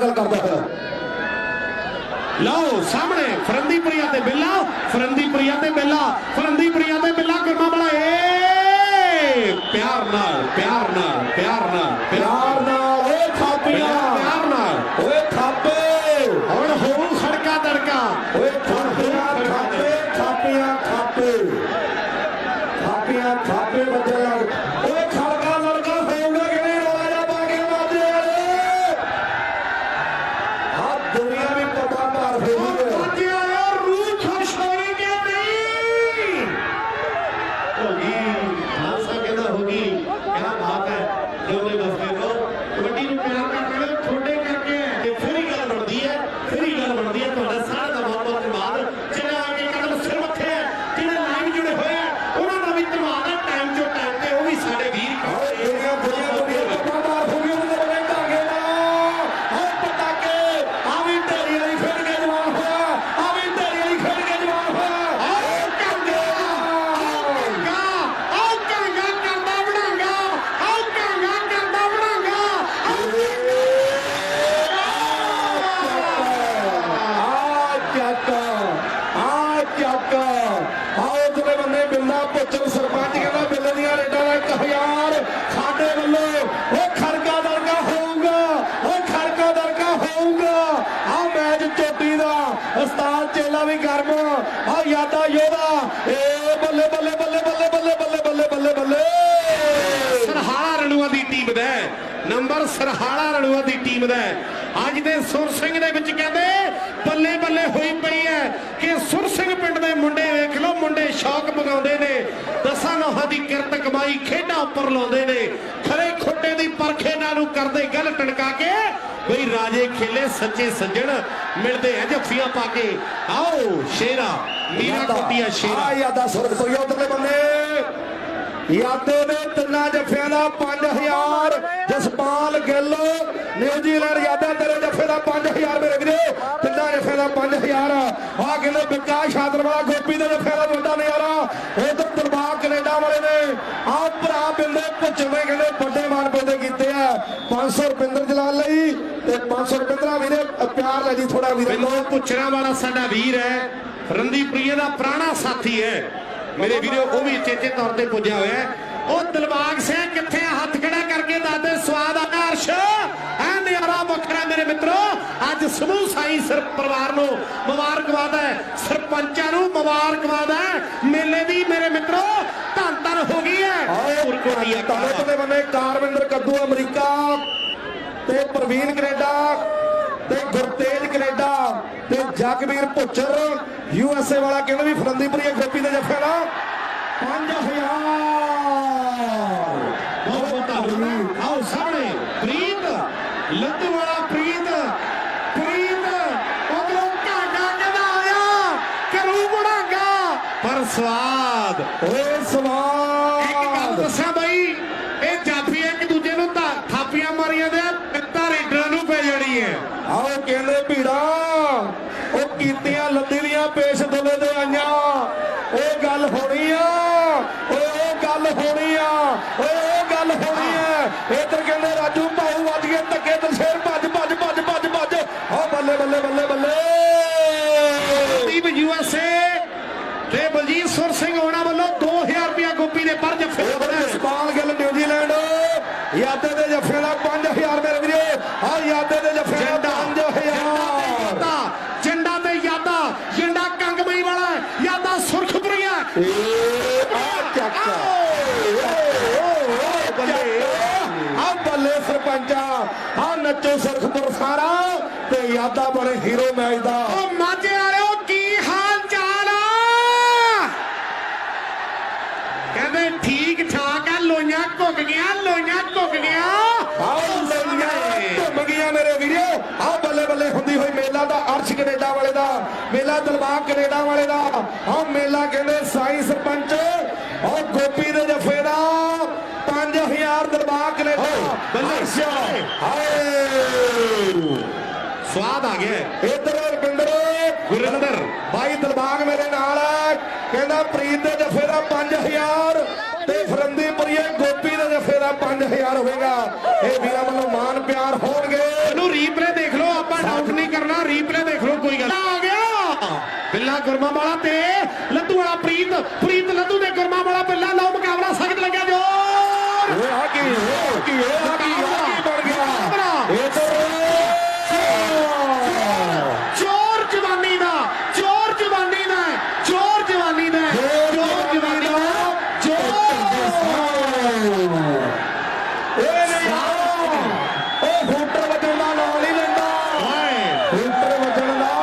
ਗੱਲ ਕਰਦਾ ਫਿਰ ਲਓ ਸਾਹਮਣੇ ਫਰੰਦੀਪੁਰੀਆ ਤੇ ਬਿੱਲਾ ਫਰੰਦੀਪੁਰੀਆ ਤੇ ਬਿੱਲਾ ਫਰੰਦੀਪੁਰੀਆ ਤੇ ਬਿੱਲਾ ਕਰਮਾ ਬੜਾ ਏ ਪਿਆਰ ਨਾਲ ਪਿਆਰ ਨਾਲ ਪਿਆਰ ਨਾਲ। ਪਿਆਰ ਨਾਲ ਓਏ ਥਾਪੀਆਂ ਪਿਆਰ ਨਾਲ। ਓਏ ਥਾਪੇ ਹੁਣ ਹੋਊ ਖੜਕਾ ਦੜਕਾ ਓਏ ਥਾਪੀਆਂ ਥਾਪੇ ਥਾਪੀਆਂ ਥਾਪੇ ਥਾਪੀਆਂ ਥਾਪੇ ਲੱਗ ਓਏ ਖੜਕਾ ਲੜਕਾ ਹੋਊਗਾ ਕਿ ਨਹੀਂ ਰੋਲਾ ਜਾ ਪਾ ਕੇ ਵਾਜੇ ਵਾਲੇ ਆ ਦੁਨੀਆ ਵੀ ਪਤਾ ਕਰ ਰਹੀ ਹੈ ਬੱਚਿਆ ਯਾਰ ਰੂਹ ਖੁਸ਼ ਹੋਈ ਕਿ ਨਹੀਂ ਹੋ ਗਈ ਹਾਸਾ ਕਹਿੰਦਾ ਹੋ ਗਈ ਕਿਆ ਬਾਤ ਹੈ ਜਿਉਂਦੇ ਵਸਦੇ ਰਹੋ ਕਬੱਡੀ ਨੂੰ ਪਿਆਰ ਕਰਦੇ ਰਹੋ ਤੁਹਾਡੇ ਕਰਕੇ ਹੈ ਤੇ ਫਿਰ ਹੀ ਗੱਲ ਬਣਦੀ ਹੈ ਫਿਰ ਹੀ ਗੱਲ ਬਣਦੀ ਹੈ ਤੁਹਾਡਾ ਸਾਰਾ ਦਾ ਬਹੁਤ ਬਹੁਤ ਧੰਨਵਾਦ ਜਿਹੜਾ ਆ ਕੇ ਕਦਮ ਸਿਰ ਮੱਥੇ ਹੈ ਜਿਹੜੇ ਲਾਈਨ ਜੁੜੇ ਹੋਏ ਆ ਉਹਨਾਂ ਦਾ ਵੀ ਧੰਨਵਾਦ ਹੈ ਟਾਈਮ ਚੋਂ ਟਾਈਮ ਤੇ ਉਹ ਵੀ ਸਾਡੇ ਵੀਰ ਓਏ ਦੁਨੀਆ ਦੁਨੀਆ ਦੁਨੀਆ ਪਤਾ ਕਰ ਰਹੀ ਹੈ ਉਹਦੇ ਬਣੇ ਢਾਂਗੇ ਨਾਲ ਓ ਪਟਾਕੇ ਆ ਵੀ ਢੇਰੀ ਵਾਲੀ ਖੇਡ ਕੇ ਜਵਾਨ ਹੋਇਆ ਆ ਵੀ ਢੇਰੀ ਵਾਲੀ ਖੇਡ ਕੇ ਜਵਾਨ ਹੋਇਆ ਆਓ ਕੰਗਾ ਆਓ ਕੰਗਾ ਆਓ ਕੰਗਾ ਕਰਦਾ ਬਣਾਗਾ ਆਓ ਕੰਗਾ ਕਰਦਾ ਬਣਾਗਾ ਆ ਚੱਕ ਆ ਚੱਕ ਆਓ ਜਿਹੜੇ ਬੰਦੇ ਬਿੱਲਾ ਪੁੱਛਣ ਸਰਪੰਚ ਕਹਿੰਦਾ ਬਿੱਲੇ ਦੀਆਂ ਰੇਡਾਂ ਦਾ 1000 ਸਾਡੇ ਵੱਲੋਂ ਉਹ ਖੜਕਾ ਦਰਕਾ ਹੋਊਗਾ ਉਹ ਖੜਕਾ ਦਰਕਾ ਹੋਊਗਾ। ਆ ਮੈਚ ਚੋਟੀ ਦਾ ਉਸਤਾਦ ਚੇਲਾ ਵੀ ਗਰਮ, ਆ ਯਾਦਾ ਯੋਧਾ, ਏ ਬੱਲੇ ਬੱਲੇ ਬੱਲੇ ਬੱਲੇ ਬੱਲੇ ਬੱਲੇ ਬੱਲੇ ਬੱਲੇ ਬੱਲੇ। ਸਰਹਾਲਾ ਰਣੂਆ ਦੀ ਟੀਮ ਦਾ ਨੰਬਰ ਸਰਹਾਲਾ ਰਣੂਆ ਦੀ ਟੀਮ ਦਾ ਅੱਜ ਦੇ ਸੁਰ ਸਿੰਘ ਦੇ ਵਿੱਚ ਕਹਿੰਦੇ ਬੱਲੇ ਬੱਲੇ ਹੋਈ ਪਈ ਹੈ ਕਿ ਸੁਰ ਸਿੰਘ ਪਿੰਡ ਦੇ ਮੁੰਡੇ ਵੇਖ ਲਓ ਮੁੰਡੇ ਸ਼ੌਕ ਮਗਾਉਂਦੇ ਨੇ। ਦਸਾਂ ਨੋਹਾਂ ਦੀ ਕਿਰਤ ਕਮਾਈ ਖੇਡਾਂ ਉੱਪਰ ਲਾਉਂਦੇ ਨੇ। ਖਰੇ ਖੋਟੇ ਦੀ ਪਰਖੇ ਨਾਲ ਨੂੰ ਕਰਦੇ ਗੱਲ ਟਣਕਾ ਕੇ ਬਈ ਰਾਜੇ ਖੇਲੇ ਸੱਚੇ ਸੱਜਣ ਮਿਲਦੇ ਆ ਜੱਫੀਆਂ ਪਾ ਕੇ। ਆਓ ਸ਼ੇਰਾ ਮੀਰਾ ਕੁੱਟੀਆ ਸ਼ੇਰਾ। ਆ ਯਾਦਾ ਸੁਰਗ ਤੋਂ ਉਧਰਲੇ ਬੰਦੇ। ਯਾਦੇ ਦੇ ਤਿੰਨਾਂ ਜੱਫਿਆਂ ਦਾ 5000 ਜਸਪਾਲ ਗਿੱਲ, ਨਿਊਜ਼ੀਲੈਂਡ ਯਾਦਾ ਤੇਰੇ ਜੱਫੇ ਦਾ 5000 ਮੇਰੇ ਵੀਰੇ ਤਿੰਨਾਂ ਜੱਫਿਆਂ ਦਾ 5000 ਆ ਕਹਿੰਦੇ ਵਿਕਾਸ ਸ਼ਾਦਰ ਗੋਪੀ ਦੇ ਜੱਫੇ ਦਾ ਵੱਡਾ ਨਜ਼ਾਰਾ। ਉਧਰ ਦਰਬਾਰ ਕੈਨੇਡਾ ਵਾਲੇ ਨੇ। ਆ ਭਰਾ ਬਿੰਦੇ ਪੁੱਛਵੇਂ ਕਹਿੰਦੇ ਵੱਡੇ ਮਾਨ ਪੈਦੇ ਕੀਤੇ ਆ। 500 ਰੁਪਿੰਦਰ ਜਲਾਲ ਲਈ ਤੇ 500 ਰੁਪਿੰਦਰਾ ਵੀਰੇ ਪਿਆਰ ਲੈ ਜੀ ਥੋੜਾ ਵੀਰੇ। ਮੈਨੂੰ ਪੁੱਛਣਾ ਵਾਲਾ ਸਾਡਾ ਵੀਰ ਹੈ। ਰੰਦੀ ਦਾ ਪੁਰਾਣਾ ਸਾਥੀ ਹੈ। ਮੇਰੇ ਵੀਰੋ, ਉਹ ਵੀ ਚੇਚੇ ਤੌਰ ਤੇ ਪੁੱਜਿਆ ਹੋਇਆ ਉਹ ਦਿਲਬਾਗ ਸਿੰਘ ਕਿੱਥੇ ਆ? ਹੱਥ ਕਿਹੜਾ ਕਰਕੇ ਦਾਦੇ ਸਵਾਦ ਆ ਅਰਸ਼ ਐ ਨਿਆਰਾ ਵੱਖਰਾ ਮੇਰੇ ਮਿੱਤਰੋ ਅੱਜ ਸਮੂਹ ਸਾਈ ਸਰ ਪਰਿਵਾਰ ਨੂੰ ਮੁਬਾਰਕਬਾਦ ਹੈ ਸਰਪੰਚਾਂ ਨੂੰ ਮੁਬਾਰਕਬਾਦ ਹੈ। ਮੇਲੇ ਦੀ ਮੇਰੇ ਮਿੱਤਰੋ ਧੰਨ ਧੰਨ ਹੋ ਗਈ ਹੈ। ਆਏ ਕੋਟੀਆ ਤਲੇ ਤੇ ਬੰਨੇ ਕਾਰਵਿੰਦਰ ਕੱਦੂ ਅਮਰੀਕਾ ਤੇ ਪ੍ਰਵੀਨ ਕੈਨੇਡਾ ਤੇ ਗੁਰਤੇਜ ਕੈਨੇਡਾ ਤੇ Jagvir Bhuchar U S A ਵਾਲਾ ਕਹਿੰਦੇ ਵੀ ਫਰੰਦੀਪੁਰੀਆ ਗੋਪੀ ਦੇ ਜੱਫੇ ਦਾ 5000 ਬਹੁਤ ਬਹੁਤ ਧੰਨਵਾਦ। ਆਓ ਸਾਹਮਣੇ ਪ੍ਰੀਤ ਲੱਦੂ ਵਾਲਾ ਪ੍ਰੀਤ ਪ੍ਰੀਤ ਉਧਰੋਂ ਕਾਗਾ ਕਹਿੰਦਾ ਆਇਆ ਕਰੂ ਬੁੜਾਗਾ ਪਰ ਸਵਾਦ। ਓਏ ਇੱਕ ਗੱਲ ਸਵਾਦ ਦੱਸਾਂ ਬਾਈ ਇਹ ਜਾਫੀ ਇੱਕ ਦੂਜੇ ਨੂੰ ਥਾਪੀਆਂ ਮਾਰੀਆਂ ਦੇ ਪਿੱਤਾ ਰੇਡਰਾਂ ਨੂੰ ਪੈ ਜਾਣੀ ਹੈ ਆਓ ਕਹਿੰਦੇ ਭੀੜਾ ਉਹ ਕੀਤੀਆਂ ਲੱਦੀ ਦੀਆਂ ਪੇਸ਼ ਦੁੱਲੇ ਦੇ ਆਈਆਂ ਉਹ ਗੱਲ ਹੋਣੀ ਆ ਓਏ ਉਹ ਗੱਲ ਹੋਣੀ ਆ ਓਏ ਉਹ ਗੱਲ ਹੋਣੀ ਆ ਇੱਧਰ ਕਹਿੰਦੇ ਰਾਜੂ ਭਾਊ ਵੱਜ ਗਏ ਧੱਕੇ ਦਲਸ਼ੇਰ ਭੱਜ ਭੱਜ ਭੱਜ ਭੱਜ ਭੱਜ। ਆ ਬੱਲੇ ਬੱਲੇ ਬੱਲੇ ਤੇ ਬਲਜੀਤ ਸੁਰ ਸਿੰਘ ਹੋਣਾ ਵੱਲੋਂ 2000 ਰੁਪਇਆ ਗੋਪੀ ਦੇ ਪਰ ਜੱਫੇ। Jaspal Gill New Zealand. ਯਾਦੇ ਦੇ ਜੱਫੇ ਦਾ 5000 ਮੇਰੇ ਵੀਰੇ। ਆ ਯਾਦੇ ਦੇ ਜੱਫੇ ਦਾ 5000 ਯਾਦਾ ਜੰਡਾ ਤੇ ਯਾਦਾ। ਜੰਡਾ ਕੰਗਮਈ ਵਾਲਾ ਯਾਦਾ ਸੁਰਖਪੁਰੀਆ। ਆ ਚੱਕ। ਆ ਬੱਲੇ। ਸਰਪੰਚਾ ਆ। ਨੱਚੋ ਸਰਖਪੁਰ ਸਾਰਾ। ਤੇ ਯਾਦਾ ਬਣੇ ਹੀਰੋ ਮੈਚ ਦਾ। ਉਹ ਮਾਝੇ ਘੁੱਗ ਗਿਆ ਲੋਈਆਂ ਘੁੱਗ ਗਿਆ ਆਓ ਲੋਈਆਂ ਘੁੰਮ ਗਈਆਂ ਮੇਰੇ ਵੀਰੋ। ਆ ਬੱਲੇ ਬੱਲੇ ਹੁੰਦੀ ਹੋਈ ਮੇਲਾ ਦਾ ਅਰਸ਼ ਕੈਨੇਡਾ ਵਾਲੇ ਦਾ ਮੇਲਾ ਦਲਬਾਗ ਕੈਨੇਡਾ ਵਾਲੇ ਦਾ। ਆ ਮੇਲਾ ਕਹਿੰਦੇ ਸਾਈ ਸਰਪੰਚ ਆ ਗੋਪੀ ਦੇ ਜਫੇ ਦਾ। 5000 ਦਲਬਾਗ ਕੈਨੇਡਾ। ਬੱਲੇ। ਹਾਏ। ਸਵਾਦ ਆ ਗਿਆ। ਇਧਰ ਰਵਿੰਦਰ ਗੁਰਿੰਦਰ। ਬਾਈ ਦਲਬਾਗ ਮੇਰੇ ਨਾਲ ਹੈ ਕਹਿੰਦਾ ਪ੍ਰੀਤ ਦੇ ਜਫੇ ਦਾ 5000 25000 ਹੋਵੇਗਾ। ਇਹ ਵੀਰਾਂ ਵੱਲੋਂ ਮਾਨ ਪਿਆਰ ਹੋਣਗੇ। ਇਹਨੂੰ ਰੀਪਲੇ ਦੇਖ ਲਓ ਆਪਾਂ ਡਾਊਟ ਨਹੀਂ ਕਰਨਾ ਰੀਪਲੇ ਦੇਖ ਲਓ ਕੋਈ ਗੱਲ। ਆ ਗਿਆ! ਬਿੱਲਾ ਗੁਰਮਾ ਵਾਲਾ ਤੇ ਲੱਦੂ ਵਾਲਾ ਪ੍ਰੀਤ ਪ੍ਰੀਤ ਲੱਦੂ ਦੇ ਗੁਰਮਾ ਵਾਲਾ ਬਿੱਲਾ ਲਓ ਮੁਕਾਬਲਾ ਸਖਤ ਲੱਗਿਆ ਜੋ ਹੋਇਆ ਕੀ ਹੋਇਆ ਕੀ ਹੋਇਆ ਕੀ ਬਣ ਨਹੀਂ ਓ ਫੂਟਰ ਵੱਜਣ ਦਾ ਨਾਂ ਨਹੀਂ ਲੈਂਦਾ। ਹਾਏ। ਫੂਟਰ ਵੱਜਣ ਦਾ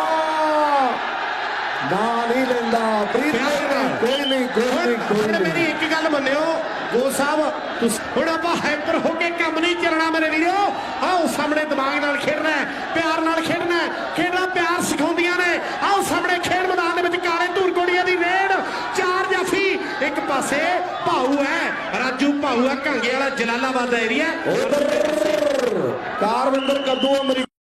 ਨਾਂ ਨਹੀਂ ਲੈਂਦਾ। ਪ੍ਰੀਤ ਪਿਆਰ ਨਾਲ। ਕੋਈ ਨਹੀਂ ਕੋਈ ਨਹੀਂ ਕੋਈ ਹੁਣ ਨਹੀਂ ਮੇਰੀ ਇੱਕ ਗੱਲ ਮੰਨਿਓ। ਗੋ ਸਾਹਿਬ ਤੁਸੀਂ ਹੁਣ ਆਪਾਂ ਹਾਈਪਰ ਹੋ ਕੇ ਕੰਮ ਨਹੀਂ ਚੱਲਣਾ ਮੇਰੇ ਵੀਰੋ। ਆਓ ਸਾਹਮਣੇ ਦਿਮਾਗ ਨਾਲ ਖੇਡਣਾ ਪਿਆਰ ਨਾਲ ਖੇਡਣਾ। ਖੇਡਣਾ ਪਿਆਰ ਸਿਖਾਉਂਦੀਆਂ ਨੇ। ਆਓ ਸਾਹਮਣੇ ਖੇਡ ਮੈਦਾਨ ਦੇ ਵਿੱਚ ਕਾਲੇ ਧੂਰਕੋੜੀਆਂ ਦੀ ਰੇਡ ਚਾਰ ਜਾਫੀ ਇੱਕ ਪਾਸੇ ਭਾਊ ਹੈ। ਰਾਜੂ ਭਾਊ ਹੈ ਘਾਂਗੇ ਵਾਲਾ ਜਲਾਲਾਬਾਦ ਦਾ ਏਰੀਆ ਕਾਰਵਿੰਦਰ ਕੱਦੂ ਅਮਰੀਕਾ